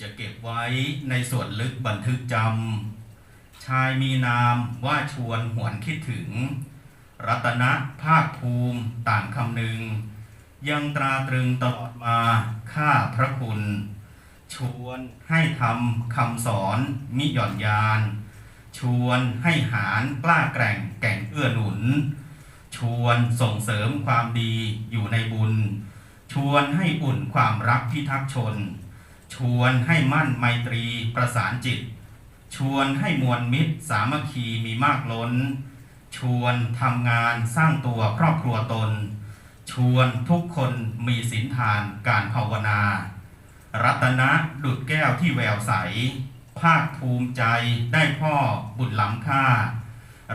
จะเก็บไว้ในส่วนลึกบันทึกจำชายมีนามว่าชวนหวนคิดถึง รัตนะภาคภูมิต่างคำหนึ่งยังตราตรึงตลอดมาข้าพระคุณ ชวนให้ทำคำสอนมิหย่อนยาน ชวนให้หารกล้าแกร่งแก่งเอื้อหนุน ชวนส่งเสริมความดีอยู่ในบุญ ชวนให้อุ่นความรักพิทักษ์ชน ชวนให้มั่นไมตรีประสานจิต ชวนให้มวลมิตรสามัคคีมีมากล้น ชวนทำงานสร้างตัวครอบครัวตน ชวนทุกคนมีศีลทานการภาวนา รัตนะดุดแก้วที่แววใส ภาคภูมิใจได้พ่อบุญล้ำค่า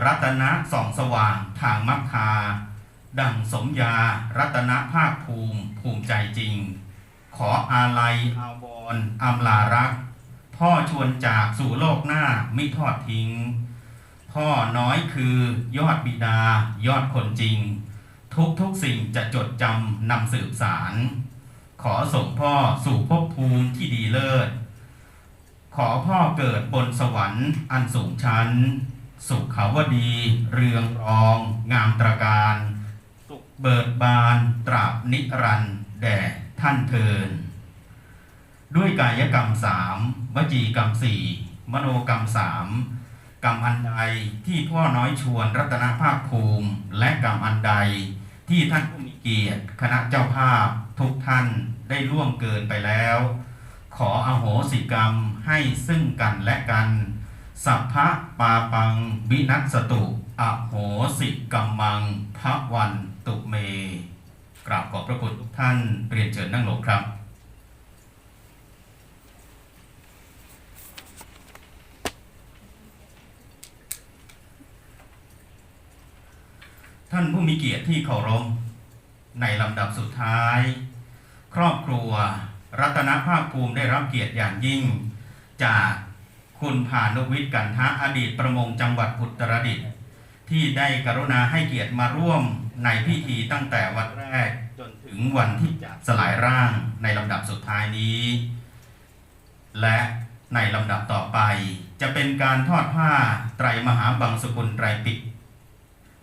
รัตนะส่องสว่างทางมักคา ดังสมยารัตนะภาคภูมิภูมิใจจริง ขออาลัยอาวรณ์อำลารัก พ่อชวนจากสู่โลกหน้าไม่ทอดทิ้ง พ่อน้อยคือยอดบิดายอดคนจริง ทุกทุกสิ่งจะจดจำนำสืบสาร ขอส่งพ่อสู่ภพภูมิที่ดีเลิศ ขอพ่อเกิดบนสวรรค์อันสูงชั้น สุขาวดี เรืองรอง งามตระการ สุขเบิดบานตราบนิรันดร์ แด่ท่านเทิน ด้วยกายกรรมสามวจีกรรมสี่มโนกรรมสามกรรมอันใดที่พ่อน้อยชวนรัตนภาคภูมิ และกรรมอันใดที่ท่านผู้มีเกียรติ คณะเจ้าภาพทุกท่านได้ล่วงเกินไปแล้ว ขออโหสิกรรมให้ซึ่งกันและกัน สัพพะปาปังวินัสสตุ อโหสิกรรมังพระวันตุเม กราบขอบพระคุณทุกท่านเรียนเชิญนั่งลงครับ ท่านผู้มีเกียรติที่เคารพในลำดับสุดท้าย ครอบครัว รัตนภาคภูมิได้รับเกียรติอย่างยิ่ง จากคุณพานุวิทย์กันทะอดีตประมงจังหวัดอุตรดิตถ์ที่ได้กรุณาให้เกียรติมาร่วม ในพิธีตั้งแต่วันแรกจนถึงวันที่จะสลายร่างในลำดับสุดท้ายนี้ และในลำดับต่อไป จะเป็นการทอดผ้าไตรมหาบังสกุลไตรปิฎก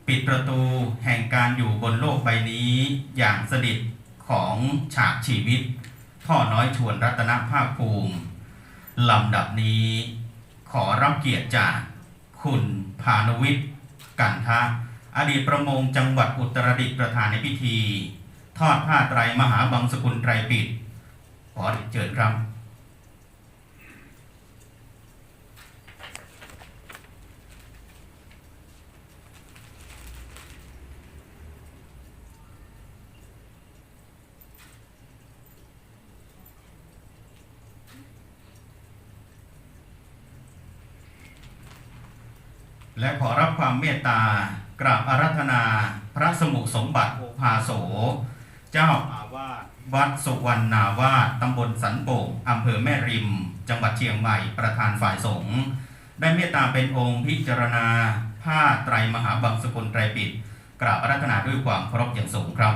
ปิดประตูแห่งการอยู่บนโลกใบนี้ อย่างสดิทของฉากชีวิต พ่อน้อยชวนรัตนภาคภูมิลำดับนี้ขอรับเกียรติจากคุณพานุวิทย์กันทะ อดีตประมงจังหวัดอุตรดิตถ์ประธานในพิธี ทอดผ้าไตรมหาบังสกุลไตรปิฎกขอเชิญครับและขอรับความเมตตา กราบอารัธนาพระสมุสมบัติโอภาโส เจ้าอาวาสวัดสุวรรณาวาสตำบลสันโป่งอำเภอแม่ริม จังหวัดเชียงใหม่ประธานฝ่ายสงฆ์ได้เมตตาเป็นองค์พิจารณาผ้าไตรมหาบังสกุลไตรปิฎกกราบอารัธนาด้วยความเคารพอย่างสูงครับ